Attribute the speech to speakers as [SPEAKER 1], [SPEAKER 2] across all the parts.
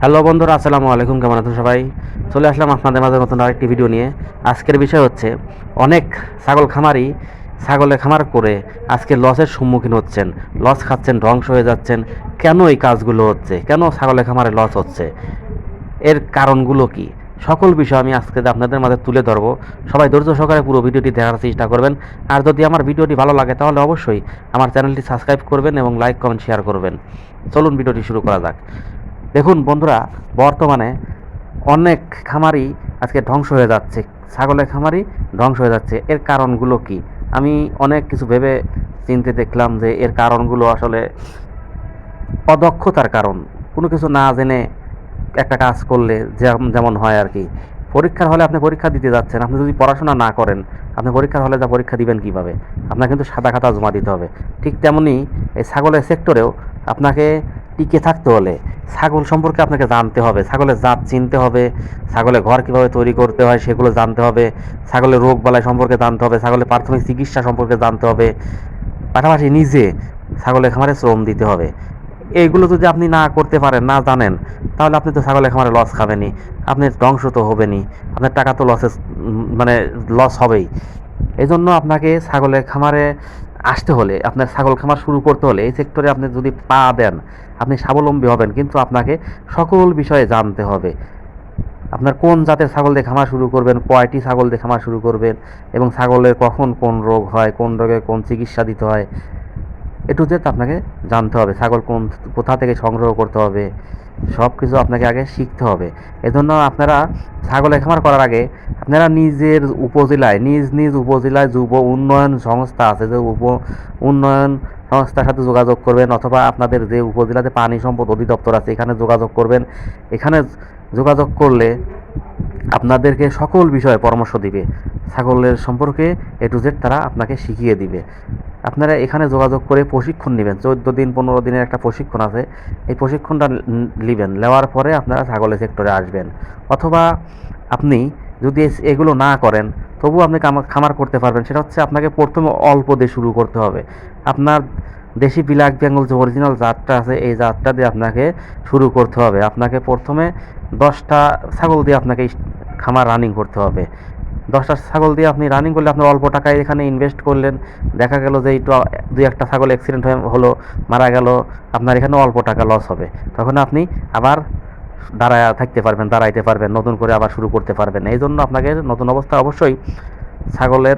[SPEAKER 1] Hello বন্ধুরা, আসসালামু আলাইকুম, কেমন আছেন সবাই? চলে আসলাম আপনাদের মাঝে নতুন আরেকটি ভিডিও নিয়ে। আজকের বিষয় হচ্ছে, অনেক ছাগল খামারি ছাগলে খামার করে আজকে লসের সম্মুখীন হচ্ছেন লস খাচ্ছেন, ধ্বংস হয়ে যাচ্ছেন। কেন এই কাজগুলো হচ্ছে? কেন ছাগলে খামারে লস হচ্ছে? এর কারণগুলো কি? সকল বিষয় আমি আজকে আপনাদের মাঝে তুলে ধরবো। সবাই ধৈর্য সহকারে পুরো ভিডিওটি দেখার চেষ্টা করবেন। আর যদি আমার ভিডিওটি ভালো লাগে, তাহলে অবশ্যই আমার চ্যানেলটি সাবস্ক্রাইব করবেন এবং লাইক, কমেন্ট শেয়ার করবেন। চলুন ভিডিওটি শুরু করা যাক। দেখুন বন্ধুরা, বর্তমানে অনেক খামারি আজকে ধ্বংস হয়ে যাচ্ছে। ছাগলের খামারি ধ্বংস হয়ে যাচ্ছে। এর কারণগুলো কি? আমি অনেক কিছু ভেবে চিনতে দেখলাম যে এর কারণগুলো আসলে অদক্ষতার কারণ। কোনো কিছু না জেনে একটা কাজ করলে যেমন হয় আর কি। পরীক্ষার হলে আপনি পরীক্ষা দিতে যাচ্ছেন। আপনি যদি পড়াশোনা না করেন, আপনি পরীক্ষার হলে যা পরীক্ষা দিবেন কীভাবে? আপনার কিন্তু সাদা খাতা জমা দিতে হবে। ঠিক তেমনি এই ছাগলের সেক্টরেও আপনাকে টিকে থাকতে হলে। ছাগল সম্পর্কে আপনাকে জানতে হবে। ছাগলের জাত চিনতে হবে। ছাগলের ঘর কীভাবে তৈরি করতে হয় সেগুলো জানতে হবে। ছাগলের রোগ বালাই সম্পর্কে জানতে হবে। ছাগলের প্রাথমিক চিকিৎসা সম্পর্কে জানতে হবে। পাশাপাশি নিজে ছাগলের খামারে শ্রম দিতে হবে। এইগুলো যদি আপনি না করতে পারেন, না জানেন, তাহলে আপনি তো ছাগলের খামারে লস খাবেনই। আপনি ধ্বংস তো হবেনই। আপনার টাকা তো লসে মানে লস হবেই। এই জন্য আপনাকে ছাগলের খামারে আসতে হলে, আপনার ছাগল খামার শুরু করতে হলে এই সেক্টরে আপনি যদি পা দেন, আপনি স্বাবলম্বী হবেন। কিন্তু আপনাকে সকল বিষয়ে জানতে হবে। আপনার কোন জাতের ছাগল দিয়ে খামার শুরু করবেন, কয়টি ছাগল দিয়ে খামার শুরু করবেন এবং ছাগলের কখন কোন রোগ হয়, কোন রোগে কোন চিকিৎসা দিতে হয় এটু জেড আপনাকে জানতে হবে, ছাগল কোন কোথা থেকে সংগ্রহ করতে হবে সব কিছু আপনাকে আগে শিখতে হবে। এজন্য আপনারা ছাগলের খামার করার আগে আপনারা নিজের উপজেলায়, নিজ নিজ উপজেলায় যুব উন্নয়ন সংস্থা আছে, যে উপ উন্নয়ন সংস্থার সাথে যোগাযোগ করবেন অথবা আপনাদের যে উপজেলাতে পানি সম্পদ অধিদপ্তর আছে, এখানে যোগাযোগ করবেন। এখানে যোগাযোগ করলে আপনাদেরকে সকল বিষয়ে পরামর্শ দিবে। ছাগলের সম্পর্কে এ টু জেড তারা আপনাকে শিখিয়ে দিবে। আপনারা এখানে যোগাযোগ করে প্রশিক্ষণ নেবেন। চোদ্দ দিন, পনেরো দিনের একটা প্রশিক্ষণ আছে। এই প্রশিক্ষণটা নেবেন। নেওয়ার পরে আপনারা ছাগলের সেক্টরে আসবেন। অথবা আপনি যদি এগুলো না করেন তবু আপনি খামার করতে পারবেন। সেটা হচ্ছে আপনাকে প্রথমে অল্প দিয়ে শুরু করতে হবে। আপনার দেশি বিলাক বেঙ্গল যে অরিজিনাল জাতটা আছে, এই জাতটা দিয়ে আপনাকে শুরু করতে হবে। আপনাকে প্রথমে দশটা ছাগল দিয়ে আপনাকে খামার রানিং করতে হবে। দশটা ছাগল দিয়ে আপনি রানিং করলে আপনার অল্প টাকায় এখানে ইনভেস্ট করলেন। দেখা গেল যে একটু, দুই একটা ছাগল অ্যাক্সিডেন্ট হয়ে হলো, মারা গেল, আপনার এখানে অল্প টাকা লস হবে। তখন আপনি আবার দাঁড়ায় থাকতে পারবেন, দাঁড়াইতে পারবেন, নতুন করে আবার শুরু করতে পারবেন। এই জন্য আপনাকে নতুন অবস্থা অবশ্যই ছাগলের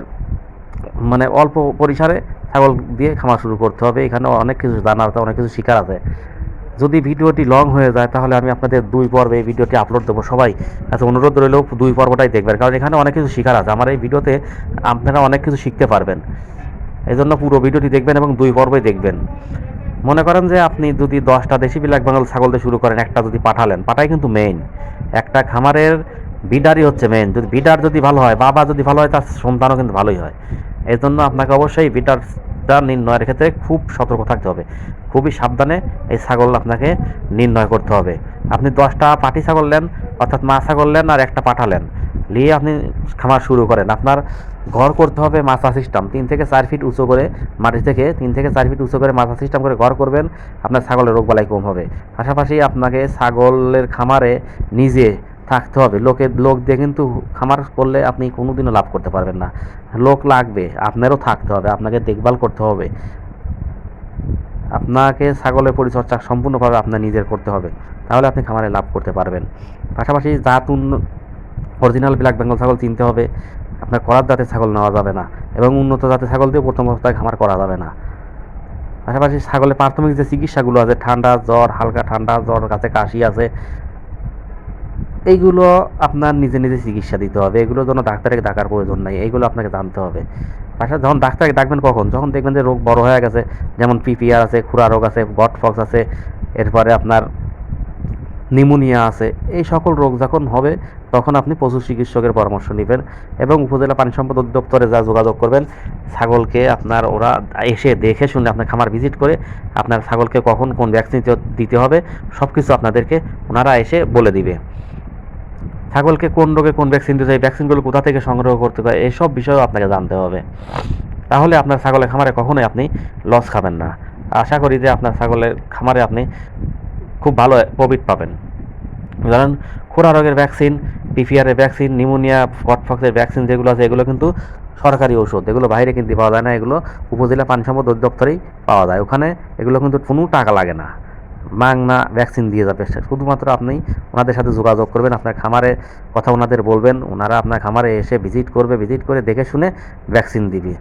[SPEAKER 1] মানে অল্প পরিসরে ছাগল দিয়ে খামার শুরু করতে হবে। এখানে অনেক কিছু জানার, অনেক কিছু শিকার আছে। যদি ভিডিওটি লং হয়ে যায়, তাহলে আমি আপনাদের দুই পর্বে এই ভিডিওটি আপলোড দেবো সবাই। আচ্ছা অনুরোধ রইলেও দুই পর্বটাই দেখবেন, কারণ এখানে অনেক কিছু শিকার আছে। আমার এই ভিডিওতে আপনারা অনেক কিছু শিখতে পারবেন। এই জন্য পুরো ভিডিওটি দেখবেন এবং দুই পর্বই দেখবেন। মনে করেন যে আপনি যদি দশটা দেশি বিলাক বাঙাল ছাগল দিয়ে শুরু করেন, একটা যদি পাঠালেন, পাঠাই কিন্তু মেইন একটা খামারের বিডারই হচ্ছে মেইন যদি বিডার যদি ভালো হয়, বাবা যদি ভালো হয়, তার সন্তানও কিন্তু ভালোই হয়। এই জন্য আপনাকে অবশ্যই বিডারটা নির্ণয়ের ক্ষেত্রে খুব সতর্ক থাকতে হবে। খুবই সাবধানে এই ছাগল আপনাকে নির্ণয় করতে হবে। আপনি দশটা পাটি ছাগল নেন, অর্থাৎ মা ছাগল নেন আর একটা পাঠালেন নিয়ে আপনি খামার শুরু করেন। আপনার ঘর করতে হবে মাছা সিস্টেম তিন থেকে চার ফিট উঁচু করে মাটি থেকে তিন থেকে চার ফিট উঁচু করে মাছা সিস্টেম করে ঘর করবেন, আপনার ছাগলের রোগ বালাই কম হবে। পাশাপাশি আপনাকে ছাগলের খামারে নিজে থাকতে হবে। লোকের লোক দিয়ে কিন্তু খামার করলে আপনি কোনোদিনও লাভ করতে পারবেন না। লোক লাগবে, আপনারও থাকতে হবে, আপনাকে দেখভাল করতে হবে। আপনাকে ছাগলের পরিচর্যা সম্পূর্ণভাবে আপনার নিজের করতে হবে। তাহলে আপনি খামারে লাভ করতে পারবেন। পাশাপাশি জাত অরিজিনাল ব্ল্যাক বেঙ্গল ছাগল চিনতে হবে। আপনার করার জাতের ছাগল নেওয়া যাবে না এবং উন্নত জাতের ছাগল দিয়ে প্রথম অবস্থায় খামার করা যাবে না। পাশাপাশি ছাগলের প্রাথমিক যে চিকিৎসাগুলো আছে, ঠান্ডা জ্বর, হালকা ঠান্ডা জ্বর, কাছে কাশি আছে এইগুলো আপনার নিজে নিজে চিকিৎসা দিতে হবে। এগুলোর জন্য ডাক্তারকে ডাকার প্রয়োজন নাই, এইগুলো আপনাকে জানতে হবে। পাশাপাশি যখন ডাক্তারকে ডাকবেন কখন? যখন দেখবেন যে রোগ বড় হয়ে গেছে, যেমন পিপিআর আছে খুরা রোগ আছে, গট ফক্স আছে, এরপরে আপনার নিমোনিয়া আছে, এই সকল রোগ যখন হবে, তখন আপনি পশু চিকিৎসকের পরামর্শ নেবেন এবং উপজেলা পানি সম্পদ অধিদপ্তরে যা যোগাযোগ করবেন, ছাগলকে আপনার ওরা এসে দেখে শুনে আপনার খামার ভিজিট করে আপনার ছাগলকে কখন কোন ভ্যাকসিন দিতে হবে সব কিছু আপনাদেরকে ওনারা এসে বলে দিবে। ছাগলকে কোন রোগে কোন ভ্যাকসিন দিতে হয় ভ্যাকসিনগুলো কোথা থেকে সংগ্রহ করতে হয় এইসব বিষয়েও আপনাকে জানতে হবে। তাহলে আপনার ছাগলের খামারে কখনোই আপনি লস খাবেন না। আশা করি যে আপনার ছাগলের খামারে আপনি খুব ভালো প্রফিট পাবেন। ধরেন খোরা রোগের ভ্যাকসিন পিপিআরের ভ্যাকসিন নিউমোনিয়া কটফক্সের ভ্যাকসিন যেগুলো আছে, এগুলো কিন্তু সরকারি ঔষধ। এগুলো বাইরে কিনতে পাওয়া যায় না, এগুলো উপজেলা পানি সম্পদ অধিদপ্তরেই পাওয়া যায়। ওখানে এগুলো কিন্তু কোনো টাকা লাগে না। মাংনা ভ্যাকসিন দিয়ে যাবে। শুধুমাত্র আপনি ওনাদের সাথে যোগাযোগ করবেন, আপনার খামারে কথা ওনাদের বলবেন, ওনারা আপনার খামারে এসে ভিজিট করবে ভিজিট করে দেখে শুনে ভ্যাকসিন দিবে।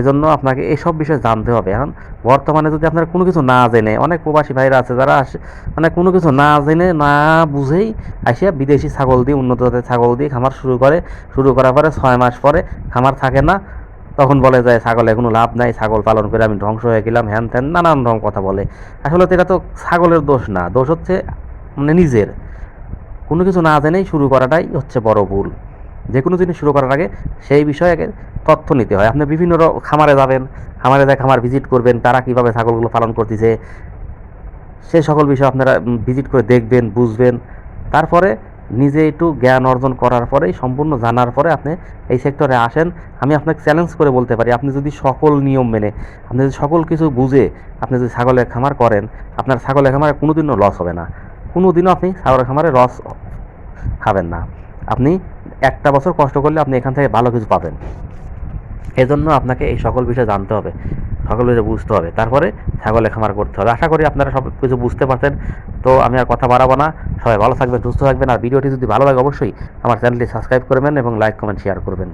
[SPEAKER 1] এজন্য আপনাকে এইসব বিষয়ে জানতে হবে। এখন বর্তমানে যদি আপনার কোনো কিছু না জেনে, অনেক প্রবাসী ভাইরা আছে যারা আসে মানে কোনো কিছু না জেনে, না বুঝেই আসে বিদেশি ছাগল দিয়ে উন্নত জাতের ছাগল দিয়ে খামার শুরু করে, শুরু করার পরে ছয় মাস পরে খামার থাকে না তখন বলে যায় ছাগলে কোনো লাভ নাই, ছাগল পালন করে আমি ধ্বংস হয়ে গেলাম। হ্যান ত্যান, নানান রকম কথা বলে। আসলে এটা তো ছাগলের দোষ না, দোষ হচ্ছে মানে নিজের। কোনো কিছু না জেনেই শুরু করাটাই হচ্ছে বড় ভুল। যে কোনো জিনিস শুরু করার আগে সেই বিষয়ে তথ্য নিতে হয়। আপনি বিভিন্ন খামারে যাবেন, খামারে যায় খামার ভিজিট করবেন, তারা কীভাবে ছাগলগুলো পালন করতেছে সেই সকল বিষয় আপনারা ভিজিট করে দেখবেন, বুঝবেন। তারপরে নিজে একটু জ্ঞান অর্জন করার পরেই, সম্পূর্ণ জানার পরে আপনি এই সেক্টরে আসেন। আমি আপনাকে চ্যালেঞ্জ করে বলতে পারি, আপনি যদি সকল নিয়ম মেনে, আপনি যদি সকল কিছু বুঝে, আপনি যদি ছাগলের খামার করেন, আপনার ছাগলের খামারে কোনোদিনও লস হবে না। কোনোদিনও আপনি ছাগলের খামারে লস খাবেন না। আপনি একটা বছর কষ্ট করলে আপনি এখান থেকে ভালো কিছু পাবেন। এজন্য আপনাকে এই সকল বিষয়ে জানতে হবে। সকল যে বুঝতে হবে। তারপরে ছাগলে খামার করতে হবে। আশা করি আপনারা সব কিছু বুঝতে পারছেন। তো আমি আর কথা বাড়াবো না। সবাই ভালো থাকবেন, সুস্থ থাকবেন। আর ভিডিওটি যদি ভালো লাগে, অবশ্যই আমার চ্যানেলটি সাবস্ক্রাইব করবেন এবং লাইক, কমেন্ট শেয়ার করবেন।